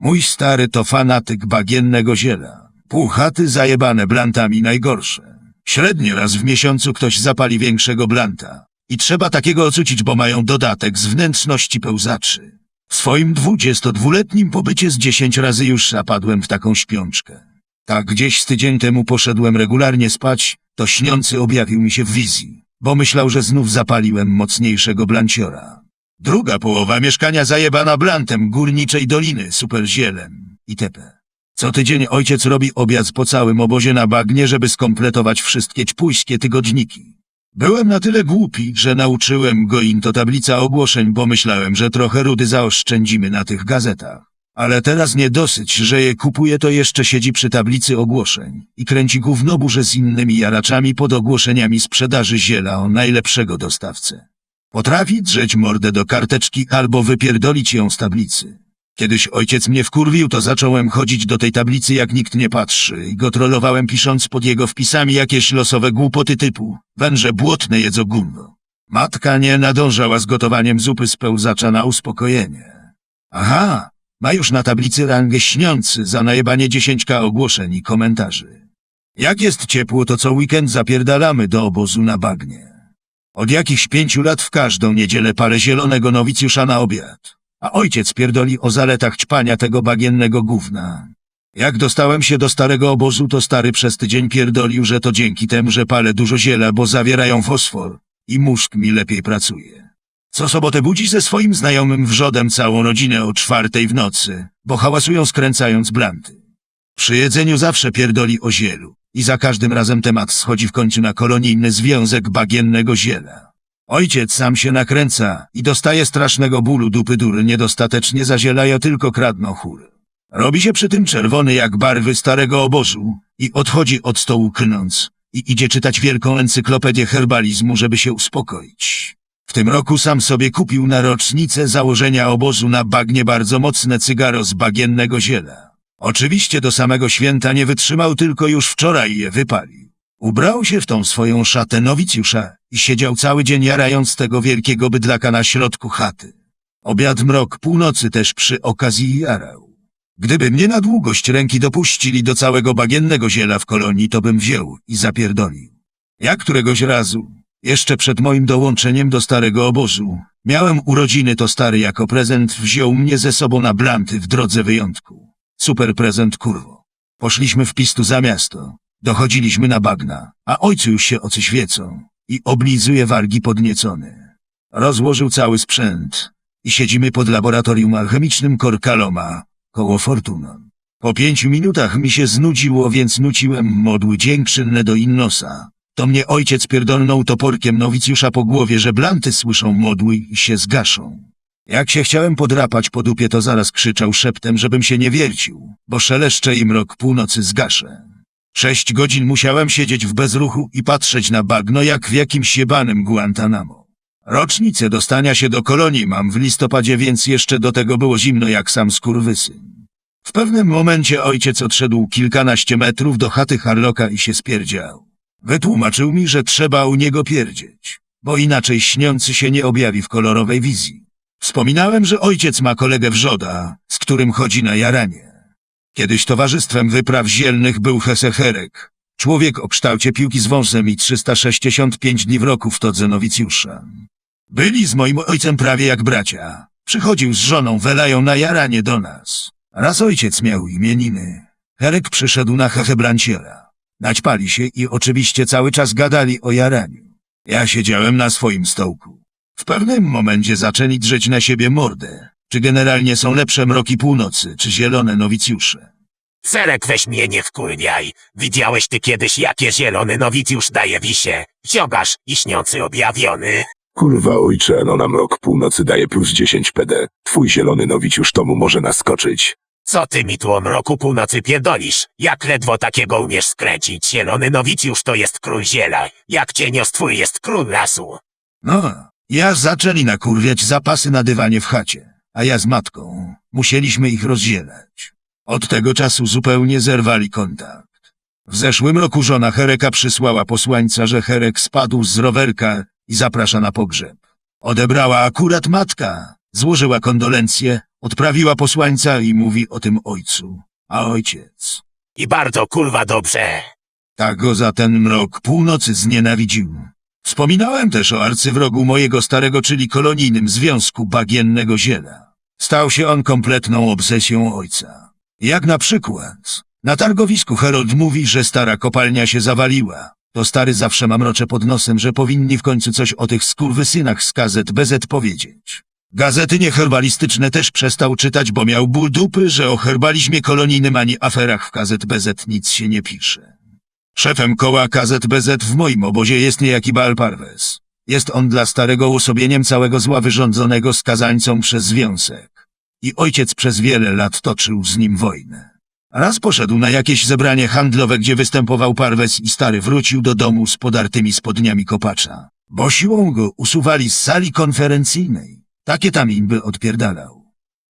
Mój stary to fanatyk bagiennego ziela. Półchaty zajebane blantami najgorsze. Średnio raz w miesiącu ktoś zapali większego blanta. I trzeba takiego ocucić, bo mają dodatek z wnętrzności pełzaczy. W swoim dwudziestodwuletnim pobycie z dziesięć razy już zapadłem w taką śpiączkę. Tak gdzieś z tydzień temu poszedłem regularnie spać, to śniący objawił mi się w wizji, bo myślał, że znów zapaliłem mocniejszego blanciora. Druga połowa mieszkania zajebana blantem górniczej doliny superzielem itp. Co tydzień ojciec robi obiad po całym obozie na bagnie, żeby skompletować wszystkie ćpuśskie tygodniki. Byłem na tyle głupi, że nauczyłem go im to tablica ogłoszeń, bo myślałem, że trochę rudy zaoszczędzimy na tych gazetach. Ale teraz nie dosyć, że je kupuje, to jeszcze siedzi przy tablicy ogłoszeń i kręci gównoburze z innymi jaraczami pod ogłoszeniami sprzedaży ziela o najlepszego dostawcę. Potrafi drzeć mordę do karteczki albo wypierdolić ją z tablicy. Kiedyś ojciec mnie wkurwił, to zacząłem chodzić do tej tablicy jak nikt nie patrzy i go trollowałem pisząc pod jego wpisami jakieś losowe głupoty typu węże błotne jedzą gumbo. Matka nie nadążała z gotowaniem zupy z pełzacza na uspokojenie. Aha, ma już na tablicy rangę śniący za najebanie dziesięćka ogłoszeń i komentarzy. Jak jest ciepło, to co weekend zapierdalamy do obozu na bagnie. Od jakichś pięciu lat w każdą niedzielę parę zielonego nowicjusza na obiad. A ojciec pierdoli o zaletach ćpania tego bagiennego gówna. Jak dostałem się do starego obozu, to stary przez tydzień pierdolił, że to dzięki temu, że palę dużo ziela, bo zawierają fosfor i mózg mi lepiej pracuje. Co sobotę budzi ze swoim znajomym wrzodem całą rodzinę o czwartej w nocy, bo hałasują skręcając blanty. Przy jedzeniu zawsze pierdoli o zielu i za każdym razem temat schodzi w końcu na kolonijny związek bagiennego ziela. Ojciec sam się nakręca i dostaje strasznego bólu dupy dury, niedostatecznie zazielają, tylko kradną chór. Robi się przy tym czerwony jak barwy starego obozu i odchodzi od stołu klnąc i idzie czytać wielką encyklopedię herbalizmu, żeby się uspokoić. W tym roku sam sobie kupił na rocznicę założenia obozu na bagnie bardzo mocne cygaro z bagiennego ziela. Oczywiście do samego święta nie wytrzymał, tylko już wczoraj je wypalił. Ubrał się w tą swoją szatę nowicjusza i siedział cały dzień jarając tego wielkiego bydlaka na środku chaty. Obiad mrok północy też przy okazji jarał. Gdyby mnie na długość ręki dopuścili do całego bagiennego ziela w kolonii, to bym wziął i zapierdolił. Ja któregoś razu, jeszcze przed moim dołączeniem do starego obozu, miałem urodziny, to stary jako prezent wziął mnie ze sobą na blanty w drodze wyjątku. Super prezent, kurwo. Poszliśmy w pistu za miasto. Dochodziliśmy na bagna, a ojcu już się ocy i oblizuje wargi podniecony. Rozłożył cały sprzęt i siedzimy pod laboratorium alchemicznym Korkaloma, koło Fortuna. Po pięciu minutach mi się znudziło, więc nuciłem modły dziękczynne do Innosa. To mnie ojciec pierdolnął toporkiem nowicjusza po głowie, że blanty słyszą modły i się zgaszą. Jak się chciałem podrapać po dupie, to zaraz krzyczał szeptem, żebym się nie wiercił, bo szeleszcze i mrok północy zgaszę. Sześć godzin musiałem siedzieć w bezruchu i patrzeć na bagno jak w jakimś jebanym Guantanamo. Rocznicę dostania się do kolonii mam w listopadzie, więc jeszcze do tego było zimno jak sam skurwysyn. W pewnym momencie ojciec odszedł kilkanaście metrów do chaty Harlocka i się spierdział. Wytłumaczył mi, że trzeba u niego pierdzieć, bo inaczej śniący się nie objawi w kolorowej wizji. Wspominałem, że ojciec ma kolegę wrzoda, z którym chodzi na jaranie. Kiedyś towarzystwem wypraw zielnych był Heseherek, człowiek o kształcie piłki z wąsem i 365 dni w roku w todze nowicjusza. Byli z moim ojcem prawie jak bracia. Przychodził z żoną, welają na jaranie do nas. Raz ojciec miał imieniny. Herek przyszedł na Hechebranciera. Naćpali się i oczywiście cały czas gadali o jaraniu. Ja siedziałem na swoim stołku. W pewnym momencie zaczęli drzeć na siebie mordę. Czy generalnie są lepsze mroki północy, czy zielone nowicjusze? Serek weź mnie nie wkurwiaj. Widziałeś ty kiedyś jakie zielony nowicjusz daje wisie? Ziogasz i śniący objawiony. Kurwa ojcze, no nam rok północy daje plus 10 PD. Twój zielony nowiciusz tomu może naskoczyć. Co ty mi tu o mroku północy pierdolisz? Jak ledwo takiego umiesz skręcić? Zielony nowicjusz to jest król ziela. Jak cienios twój jest król lasu. No, ja zaczęli nakurwiać zapasy na dywanie w chacie, a ja z matką musieliśmy ich rozdzielać. Od tego czasu zupełnie zerwali kontakt. W zeszłym roku żona Hereka przysłała posłańca, że Herek spadł z rowerka i zaprasza na pogrzeb. Odebrała akurat matka, złożyła kondolencje, Odprawiła posłańca i mówi o tym ojcu. A ojciec I bardzo kurwa dobrze. tak go za ten mrok północy znienawidził. Wspominałem też o arcywrogu mojego starego, czyli kolonijnym związku bagiennego ziela. Stał się on kompletną obsesją ojca. Jak na przykład, na targowisku Herold mówi, że stara kopalnia się zawaliła. To stary zawsze mamrocze pod nosem, że powinni w końcu coś o tych skurwysynach z gazet BZ powiedzieć. Gazety nieherbalistyczne też przestał czytać, bo miał ból dupy, że o herbalizmie kolonijnym ani aferach w gazet BZ nic się nie pisze. Szefem koła KZBZ w moim obozie jest niejaki Baal Parves. Jest on dla starego uosobieniem całego zła wyrządzonego skazańcom przez związek. I ojciec przez wiele lat toczył z nim wojnę. Raz poszedł na jakieś zebranie handlowe, gdzie występował Parves i stary wrócił do domu z podartymi spodniami kopacza, bo siłą go usuwali z sali konferencyjnej. Takie tam im by odpierdalał.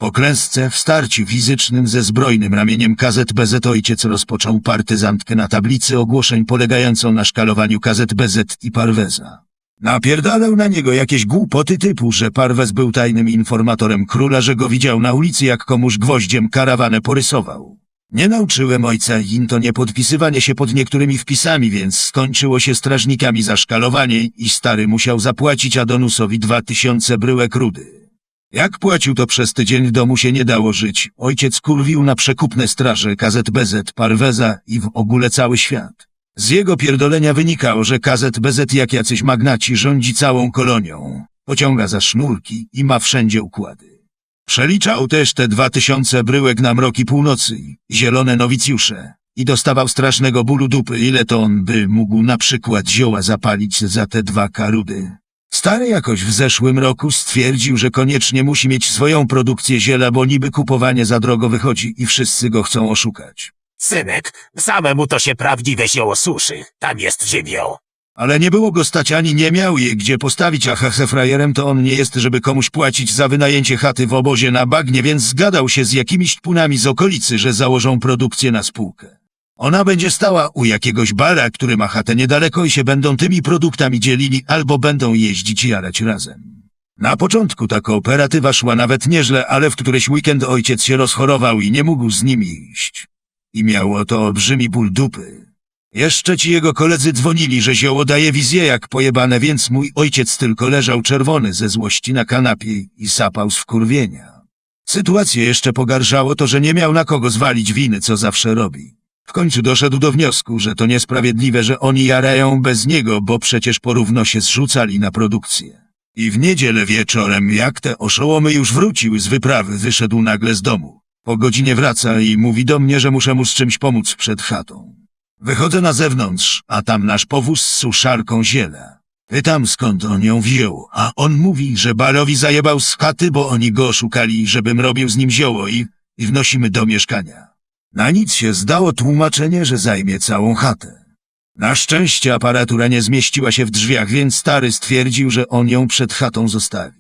Po klęsce w starciu fizycznym ze zbrojnym ramieniem KZBZ ojciec rozpoczął partyzantkę na tablicy ogłoszeń polegającą na szkalowaniu KZBZ i Parweza. Napierdalał na niego jakieś głupoty typu, że Parwez był tajnym informatorem króla, że go widział na ulicy jak komuś gwoździem karawanę porysował. Nie nauczyłem ojca im to nie podpisywanie się pod niektórymi wpisami, więc skończyło się strażnikami za szkalowanie i stary musiał zapłacić Adonusowi dwa tysiące bryłek rudy. Jak płacił to przez tydzień w domu się nie dało żyć. Ojciec kurwił na przekupne straże KZBZ, Parweza i w ogóle cały świat. Z jego pierdolenia wynikało, że KZBZ jak jacyś magnaci rządzi całą kolonią. Pociąga za sznurki i ma wszędzie układy. Przeliczał też te dwa tysiące bryłek na mroki północy, zielone nowicjusze i dostawał strasznego bólu dupy, ile to on by mógł na przykład zioła zapalić za te dwa karudy. Stary jakoś w zeszłym roku stwierdził, że koniecznie musi mieć swoją produkcję ziela, bo niby kupowanie za drogo wychodzi i wszyscy go chcą oszukać. Synek, samemu to się prawdziwe zioło suszy. Tam jest żywioł. Ale nie było go stać ani nie miał je gdzie postawić, a hase frajerem to on nie jest, żeby komuś płacić za wynajęcie chaty w obozie na bagnie, więc zgadał się z jakimiś punami z okolicy, że założą produkcję na spółkę. Ona będzie stała u jakiegoś bara, który ma chatę niedaleko i się będą tymi produktami dzielili albo będą jeździć jarać razem. Na początku ta kooperatywa szła nawet nieźle, ale w któryś weekend ojciec się rozchorował i nie mógł z nimi iść. I miało to olbrzymi ból dupy. Jeszcze ci jego koledzy dzwonili, że zioło daje wizję jak pojebane, więc mój ojciec tylko leżał czerwony ze złości na kanapie i sapał z wkurwienia. Sytuację jeszcze pogarszało to, że nie miał na kogo zwalić winy, co zawsze robi. W końcu doszedł do wniosku, że to niesprawiedliwe, że oni jarają bez niego, bo przecież porówno się zrzucali na produkcję. I w niedzielę wieczorem, jak te oszołomy już wróciły z wyprawy, wyszedł nagle z domu. Po godzinie wraca i mówi do mnie, że muszę mu z czymś pomóc przed chatą. Wychodzę na zewnątrz, a tam nasz powóz z suszarką ziela. Pytam skąd on ją wziął, a on mówi, że Balowi zajebał z chaty, bo oni go oszukali, żebym robił z nim zioło i, i wnosimy do mieszkania. Na nic się zdało tłumaczenie, że zajmie całą chatę. Na szczęście aparatura nie zmieściła się w drzwiach, więc stary stwierdził, że on ją przed chatą zostawi.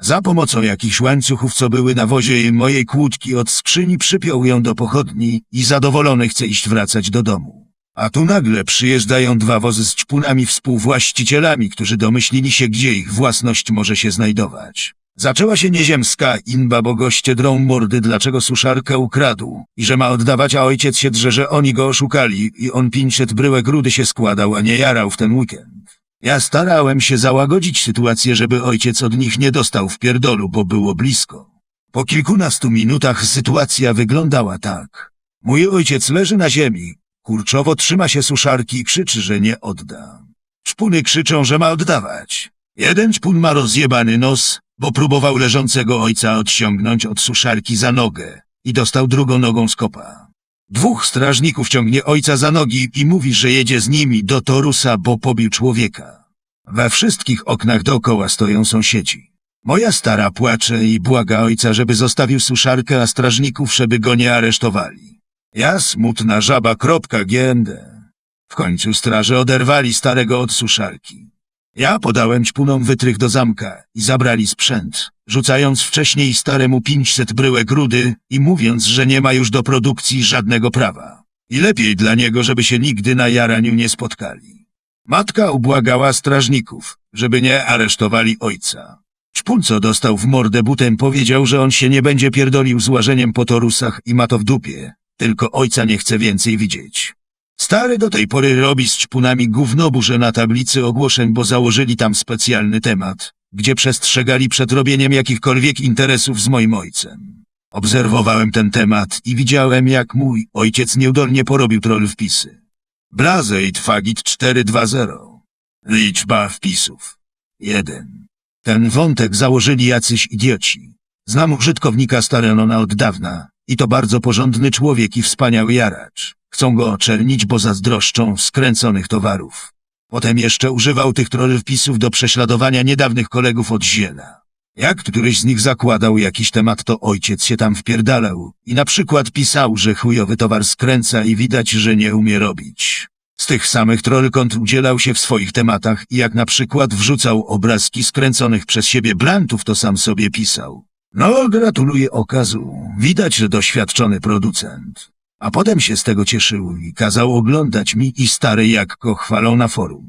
Za pomocą jakichś łańcuchów, co były na wozie mojej kłódki od skrzyni, przypiął ją do pochodni i zadowolony chce iść wracać do domu. A tu nagle przyjeżdżają dwa wozy z ćpunami współwłaścicielami, którzy domyślili się, gdzie ich własność może się znajdować. Zaczęła się nieziemska inba, bo goście drą mordy, dlaczego suszarkę ukradł i że ma oddawać, a ojciec się drze, że oni go oszukali i on 500 bryłek rudy się składał, a nie jarał w ten weekend. Ja starałem się załagodzić sytuację, żeby ojciec od nich nie dostał w pierdolu, bo było blisko. Po kilkunastu minutach sytuacja wyglądała tak. Mój ojciec leży na ziemi, kurczowo trzyma się suszarki i krzyczy, że nie odda. Czpuny krzyczą, że ma oddawać. Jeden czpun ma rozjebany nos, bo próbował leżącego ojca odciągnąć od suszarki za nogę i dostał drugą nogą z kopa. Dwóch strażników ciągnie ojca za nogi i mówi, że jedzie z nimi do Torusa, bo pobił człowieka. We wszystkich oknach dookoła stoją sąsiedzi. Moja stara płacze i błaga ojca, żeby zostawił suszarkę, a strażników, żeby go nie aresztowali. Ja smutna żaba kropka GND. W końcu straże oderwali starego od suszarki. Ja podałem ćpunom wytrych do zamka i zabrali sprzęt, rzucając wcześniej staremu 500 bryłek rudy i mówiąc, że nie ma już do produkcji żadnego prawa. I lepiej dla niego, żeby się nigdy na jaraniu nie spotkali. Matka ubłagała strażników, żeby nie aresztowali ojca. Ćpun, co dostał w mordę butem, powiedział, że on się nie będzie pierdolił z łażeniem po torusach i ma to w dupie. Tylko ojca nie chce więcej widzieć. Stary do tej pory robi z ćpunami gównoburze na tablicy ogłoszeń, bo założyli tam specjalny temat, gdzie przestrzegali przed robieniem jakichkolwiek interesów z moim ojcem. Obserwowałem ten temat i widziałem, jak mój ojciec nieudolnie porobił troll wpisy. Blazeit Fagit 420. Liczba wpisów. 1. Ten wątek założyli jacyś idioci. Znam użytkownika Starenona od dawna i to bardzo porządny człowiek i wspaniały jaracz. Chcą go oczernić, bo zazdroszczą skręconych towarów. Potem jeszcze używał tych troll wpisów do prześladowania niedawnych kolegów od ziela. Jak któryś z nich zakładał jakiś temat, to ojciec się tam wpierdalał i na przykład pisał, że chujowy towar skręca i widać, że nie umie robić. Z tych samych trollkont udzielał się w swoich tematach i jak na przykład wrzucał obrazki skręconych przez siebie blantów, to sam sobie pisał. No, gratuluję okazu. Widać, że doświadczony producent. A potem się z tego cieszył i kazał oglądać mi i stary, jak go chwalą na forum.